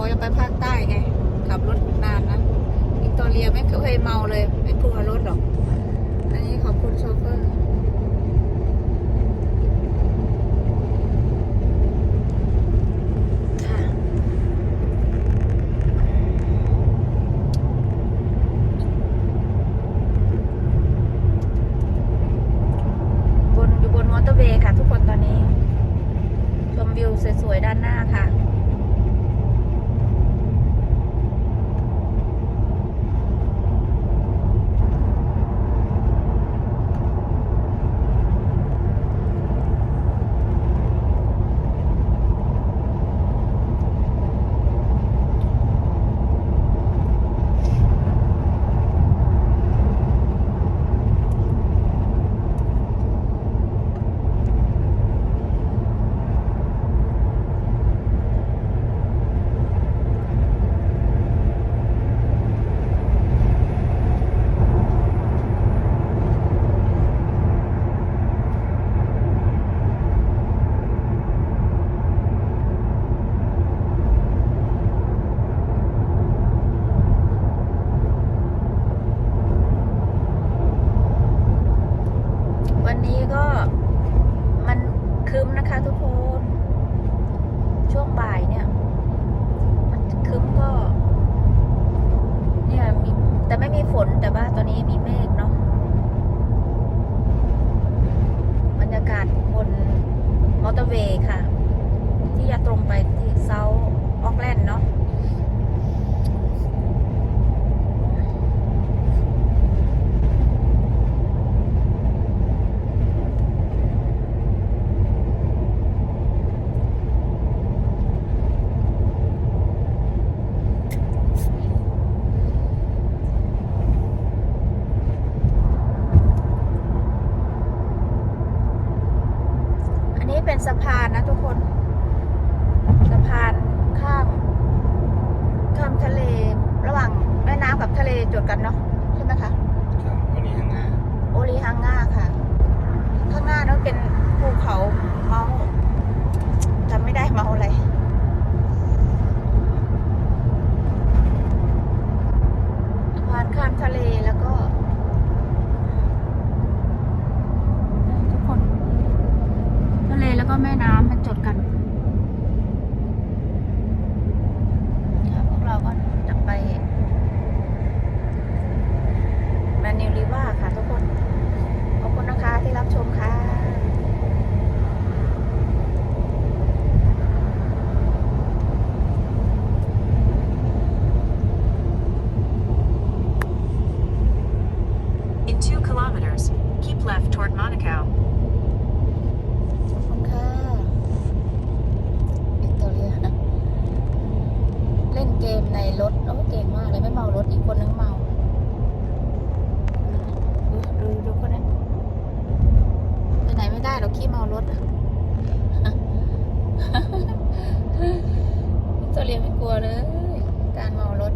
พอจะไปภาคใต้ไงขับรถนานนะวิกตอเรียไม่เคยเมาเลยไม่กลัวรถหรอกอันนี้ขอบคุณโชเฟอร์สวยๆด้านหน้าค่ะ ช่วงบ่ายเนี่ย มันคึ้มก็ เนี่ยมีแต่ไม่มีฝนแต่ว่าตอนนี้มีเมฆเนาะบรรยากาศบนมอเตอร์เวย์ค่ะ ที่จะตรงไปที่เซาท์ออกแลนด์เนาะ เป็นสะพานนะทุกคน สะพานข้ามข้ามทะเลระหว่างแม่น้ำกับทะเลจดกันเนาะใช่ไหมคะครับวันนี้ข้างหน้าโอริฮังง่าค่ะ ข้างหน้านั้นเป็นภูเขาเมาส์จำไม่ได้เมาส์อะไร toward Monaco ค่ะวิตอเรียเล่นเกมในรถโอ้เก่งมากเลยไม่เมารถอีกคนนึงเมา ดูดูดูคนนั้นไปไหนไม่ได้เราขี้เมารถอะวิตอเรียไม่กลัวเลย การเมารถ